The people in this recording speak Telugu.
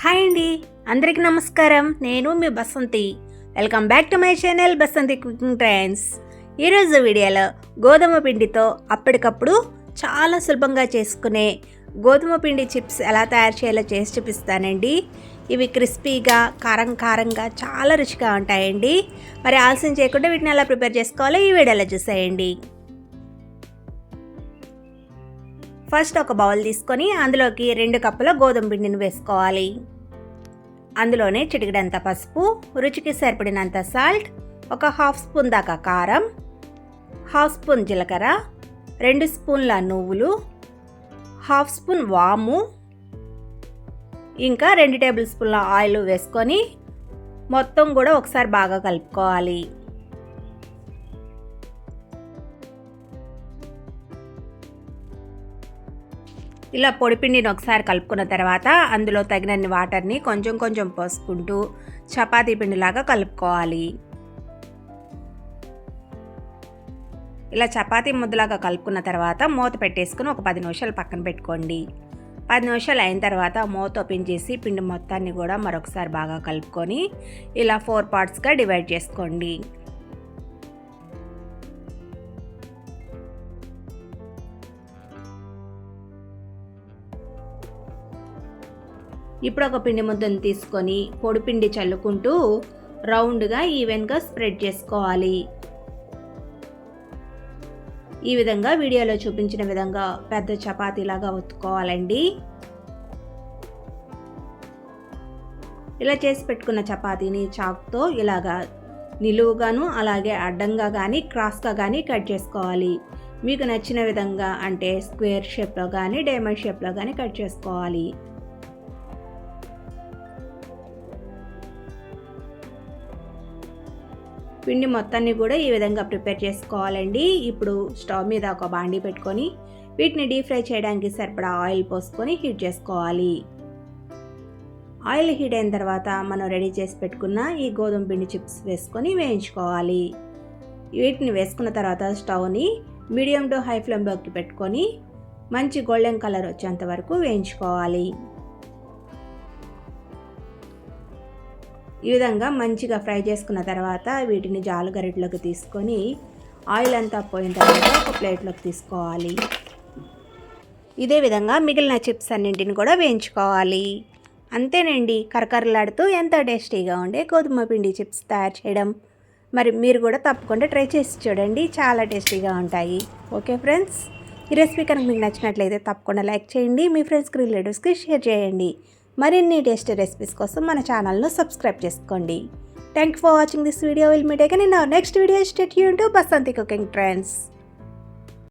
హాయ్ అండి. అందరికీ నమస్కారం. నేను మీ Basanthi. Welcome back to my channel Basanthi cooking trends ఈరోజు వీడియోలో గోధుమ పిండితో అప్పటికప్పుడు చాలా సులభంగా చేసుకునే గోధుమ పిండి చిప్స్ ఎలా తయారు చేయాలో చేసి చూపిస్తానండి. ఇవి క్రిస్పీగా కారం కారంగా చాలా రుచిగా ఉంటాయండి. మరి ఆలస్యం చేయకుండా వీటిని ఎలా ప్రిపేర్ చేసుకోవాలో ఈ వీడియోలో చూసేయండి. ఫస్ట్ ఒక బౌల్ తీసుకొని అందులోకి రెండు కప్పుల గోధుమ పిండిని వేసుకోవాలి. అందులోనే చిటికడంత పసుపు రుచికి సరిపడినంత సాల్ట్ ఒక హాఫ్ స్పూన్ దాకా కారం హాఫ్ స్పూన్ జీలకర్ర రెండు స్పూన్ల నువ్వులు హాఫ్ స్పూన్ వాము ఇంకా రెండు టేబుల్ స్పూన్ల ఆయిల్ వేసుకొని మొత్తం కూడా ఒకసారి బాగా కలుపుకోవాలి. ఇలా పొడిపిండిని ఒకసారి కలుపుకున్న తర్వాత అందులో తగినన్ని వాటర్ని కొంచెం కొంచెం పోసుకుంటూ చపాతీ పిండిలాగా కలుపుకోవాలి. ఇలా చపాతీ ముద్దలాగా కలుపుకున్న తర్వాత మూత పెట్టేసుకుని ఒక పది నిమిషాలు పక్కన పెట్టుకోండి. పది నిమిషాలు అయిన తర్వాత మూత ఓపెన్ చేసి పిండి మొత్తాన్ని కూడా మరొకసారి బాగా కలుపుకొని ఇలా ఫోర్ పార్ట్స్గా డివైడ్ చేసుకోండి. ఇప్పుడు ఒక పిండి ముద్దను తీసుకొని పొడి పిండి చల్లుకుంటూ రౌండ్గా ఈవెన్గా స్ప్రెడ్ చేసుకోవాలి. ఈ విధంగా వీడియోలో చూపించిన విధంగా పెద్ద చపాతీలాగా ఒత్తుకోవాలండి. ఇలా చేసి పెట్టుకున్న చపాతీని చాక్తో ఇలాగా నిలువుగాను అలాగే అడ్డంగా కానీ క్రాస్గా కానీ కట్ చేసుకోవాలి. మీకు నచ్చిన విధంగా అంటే స్క్వేర్ షేప్లో కానీ డైమండ్ షేప్లో కానీ కట్ చేసుకోవాలి. పిండి మొత్తాన్ని కూడా ఈ విధంగా ప్రిపేర్ చేసుకోవాలండి. ఇప్పుడు స్టవ్ మీద ఒక బాండీ పెట్టుకొని వీటిని డీప్ ఫ్రై చేయడానికి సరిపడా ఆయిల్ పోసుకొని హీట్ చేసుకోవాలి. ఆయిల్ హీట్ అయిన తర్వాత మనం రెడీ చేసి పెట్టుకున్న ఈ గోధుమ పిండి చిప్స్ వేసుకొని వేయించుకోవాలి. వీటిని వేసుకున్న తర్వాత స్టవ్ని మీడియం టు హై ఫ్లేమ్లోకి పెట్టుకొని మంచి గోల్డెన్ కలర్ వచ్చేంత వరకు వేయించుకోవాలి. ఈ విధంగా మంచిగా ఫ్రై చేసుకున్న తర్వాత వీటిని జాలు గరిటలోకి తీసుకొని ఆయిల్ అంతా పోయిన తర్వాత ఒక ప్లేట్లోకి తీసుకోవాలి. ఇదే విధంగా మిగిలిన చిప్స్ అన్నింటిని కూడా వేయించుకోవాలి. అంతేనండి కరకరలాడుతూ ఎంతో టేస్టీగా ఉండే గోధుమ పిండి చిప్స్ తయారు చేయడం. మరి మీరు కూడా తప్పకుండా ట్రై చేసి చూడండి చాలా టేస్టీగా ఉంటాయి. ఓకే ఫ్రెండ్స్ ఈ రెసిపీ కనుక మీకు నచ్చినట్లయితే తప్పకుండా లైక్ చేయండి మీ ఫ్రెండ్స్కి రిలేటివ్స్కి షేర్ చేయండి. మరిన్ని టేస్ట్ రెసిపీస్ కోసం మన ఛానల్ను సబ్స్క్రైబ్ చేసుకోండి. Thank for watching this video will meet again in our next video state you to Basanthi cooking trends